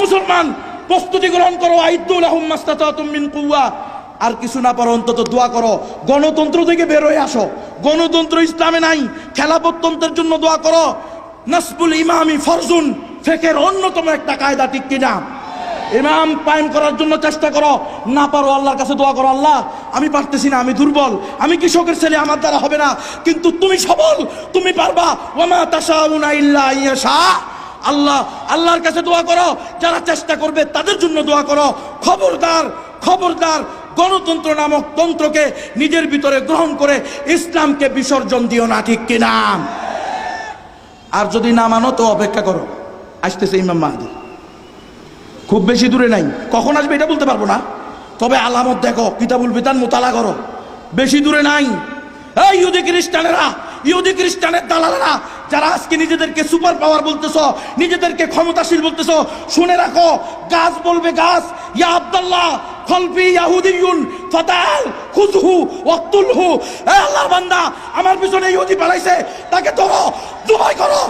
মুসলমান, প্রস্তুতি গ্রহণ করো, আইদুল আহম মাস্তাতুম মিন আর কিছু না পারো, অন্তত দোয়া করো। গণতন্ত্র থেকে বের হয়ে আসো। গণতন্ত্র ইসলামে নাই খেলাপতন্ত্রের জন্য দোয়া করো। নাসবুল ইমামি ফরজুন, ফেকের অন্যতম একটা কায়দা, ঠিক কিনা? ইমাম কায়েম করার জন্য চেষ্টা করো। না পারো, আল্লাহর কাছে দোয়া করো, আল্লাহ, আমি পারতেছি না, আমি দুর্বল। আমি কৃষকের ছেলে, আমার দ্বারা হবে না। কিন্তু তুমি সবল, তুমি পারবা। ওমা তাশাউনা ইল্লা ইয়াশা। আল্লাহ, আল্লাহর কাছে দোয়া করো। যারা চেষ্টা করবে, তাদের জন্য দোয়া করো। খবরদার খবরদার, গণতন্ত্র নামক তন্ত্রকে নিজের ভিতরে গ্রহণ করে ইসলামকে বিসর্জন দিও না, ঠিক কিনা? আর যদি না মানো, তো অপেক্ষা করো। আসতেছে ইমাম মাহাদি। খুব বেশি দূরে নাই। কখন আসবে এটা বলতে পারব না। তবে আলামত দেখো, কিতাবুল বিতান মোতালা করো। বেশি দূরে নাই। এই ইহুদি খ্রিস্টানেরা, ইহুদি খ্রিস্টানের দালালেরা যারা আজকে নিজেদেরকে সুপার পাওয়ার বলতেছ, নিজেদেরকে ক্ষমতাশীল বলতেছ, শুনে রাখো, গাছ বলবে গাছ, ইয়া আব্দুল্লাহ, খলফি ইয়াহুদিয়ুন ফাতাল খুজহু ওয়াক্তুলহু। এ আল্লাহ বান্দা, আমার পিছনে ইহুদি পালাইছে, তাকে ধরো, জবাই করো।